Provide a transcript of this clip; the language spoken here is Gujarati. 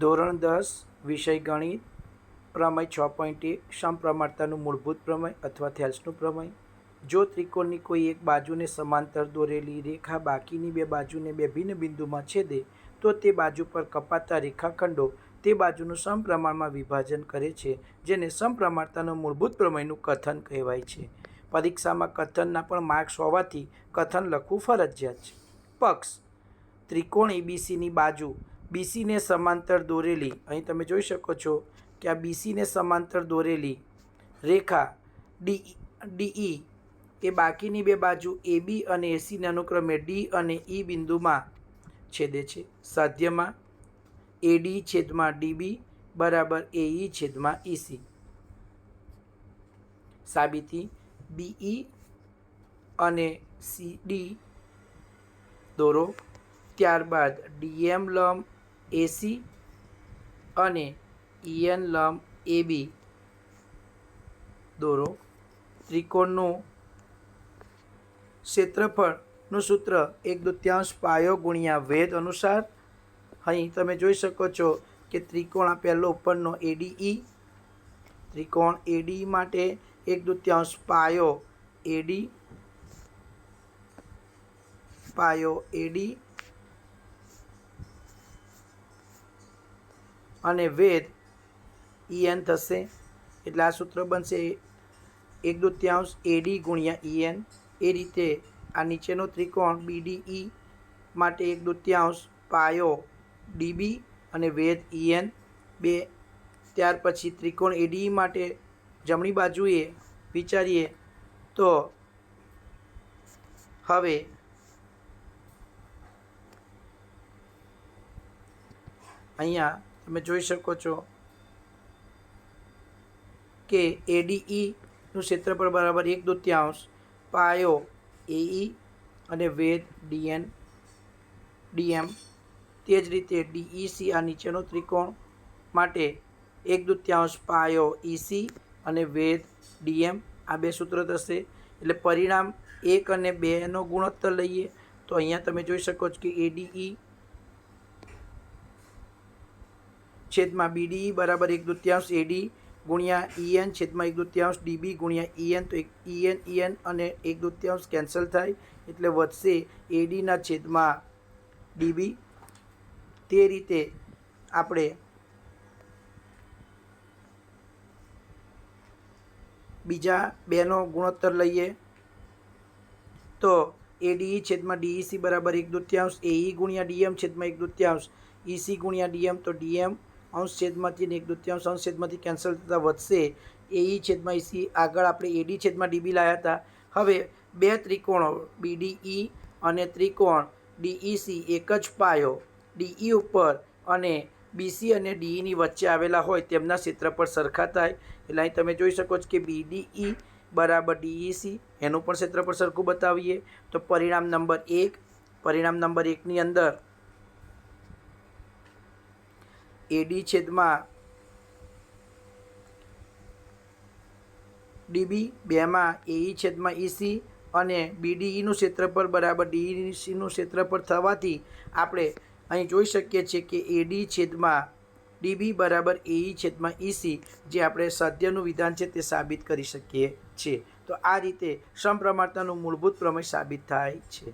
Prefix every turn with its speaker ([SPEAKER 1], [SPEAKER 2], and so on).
[SPEAKER 1] ધોરણ દસ, વિષય ગણિત, પ્રમેય છ પોઈન્ટ એક સમપ્રમાણતાનું મૂળભૂત પ્રમેય અથવા થેલ્સનું પ્રમેય. જો ત્રિકોણની કોઈ એક બાજુને સમાંતર દોરેલી રેખા બાકીની બે બાજુને બે ભિન્ન બિંદુમાં છેદે, તો તે બાજુ પર કપાતા રેખાખંડો તે બાજુનું સમપ્રમાણમાં વિભાજન કરે છે, જેને સમપ્રમાણતાનું મૂળભૂત પ્રમેયનું કથન કહેવાય છે. પરીક્ષામાં કથનના પણ માર્ક્સ હોવાથી કથન લખવું ફરજિયાત છે. પક્ષ. ત્રિકોણ એબીસીની બાજુ બીસીને સમાંતર દોરેલી, અહીં તમે જોઈ શકો છો કે આ બીસીને સમાંતર દોરેલી રેખા ડી, ડીઈ એ બાકીની બે બાજુ એબી અને એસીને અનુક્રમે ડી અને ઈ બિંદુમાં છેદે છે. સાધ્યમાં એડી છેદમાં ડીબી બરાબર એઈ છેદમાં ઈસી સાબિતી બીઈ અને સીડી દોરો. ત્યારબાદ ડીએમ લંબ એસી અને ઈએન લંબ એબી દોરો. ત્રિકોણનું ક્ષેત્રફળનું સૂત્ર એક દૃત્યાંશ પાયો ગુણ્યા વેદ અનુસાર. અહીં તમે જોઈ શકો છો કે ત્રિકોણ આ પહેલો ઉપરનો એડીઈ. ત્રિકોણ એડી માટે એક દૃત્યાંશ પાયો એડી. પાયો એડી અને વેદ ઈએન થશે. એટલે આ સૂત્ર બનશે એક દૂત્યાંશ એડી ગુણ્યા ઈએન. એ રીતે આ નીચેનો ત્રિકોણ બીડીઈ માટે એક દૂત્યાંશ પાયો ડીબી અને વેદ ઈએન. બે, ત્યાર પછી ત્રિકોણ એડીઈ માટે જમણી બાજુએ વિચારીએ તો હવે અહીંયા તમે જોઈ શકો છો કે એડીઈનું ક્ષેત્રફળ બરાબર એક દૂત્યાંશ, પાયો એઈ અને વેદ ડીએન ડીએમ તે જ રીતે ડીઈસી આ નીચેનો ત્રિકોણ માટે એક દૂત્યાંશ, પાયો ઈસી અને વેદ ડીએમ આ બે સૂત્ર થશે. એટલે પરિણામ એક અને બેનો ગુણોત્તર લઈએ. તો અહીંયા તમે જોઈ શકો છો કે એડીઈ છેદમાં બીડી બરાબર એક દૃત્યાંશ એડી ગુણ્યા ઈએન છેદમાં એક દૃત્યાંશ ડીબી ગુણ્યા ઈએન તો એક ઈએન ઈએન અને એક દૃત્યાંશ કેન્સલ થાય એટલે વધશે એડીના છેદમાં ડીબી તે રીતે આપણે બીજા બેનો ગુણોત્તર લઈએ. તો એડીઈ છેદમાં ડીઈસી બરાબર એક દૃત્યાંશ એઈ ગુણ્યા ડીએમ છેદમાં એક દૃત્યાંશ ઈસી ગુણ્યા ડીએમ તો ડીએમ અંશ છેદમાંથી અને એક દૃત્યાંશ અંશ છેદમાંથી કેન્સલ થતાં વધશે. એઈ છેદમાં ઈસી આગળ આપણે એડી છેદમાં ડીબી લાવ્યા હતા. હવે બે ત્રિકોણો બીડીઈ અને ત્રિકોણ ડીઈસી એક જ પાયો ડીઈ ઉપર અને બીસી અને ડીઈની વચ્ચે આવેલા હોય તેમના ક્ષેત્રફળ સરખા થાય. એટલે અહીં તમે જોઈ શકો છો કે બીડીઈ બરાબર ડીઈસી એનું પણ ક્ષેત્રફળ સરખું બતાવીએ. તો પરિણામ નંબર એક, પરિણામ નંબર એકની અંદર એડી છેદમાં ડીબી બેમાં એઈ છેદમાં ઈસી અને બીડીઈનું ક્ષેત્રફળ બરાબર ડીઈસીનું ક્ષેત્રફળ થવાથી આપણે અહીં જોઈ શકીએ છીએ કે એડી છેદમાં ડીબી બરાબર એઈ છેદમાં ઈસી જે આપણે સદ્યનું વિધાન છે તે સાબિત કરી શકીએ છીએ. તો આ રીતે સમપ્રમાણતાનું મૂળભૂત પ્રમેય સાબિત થાય છે.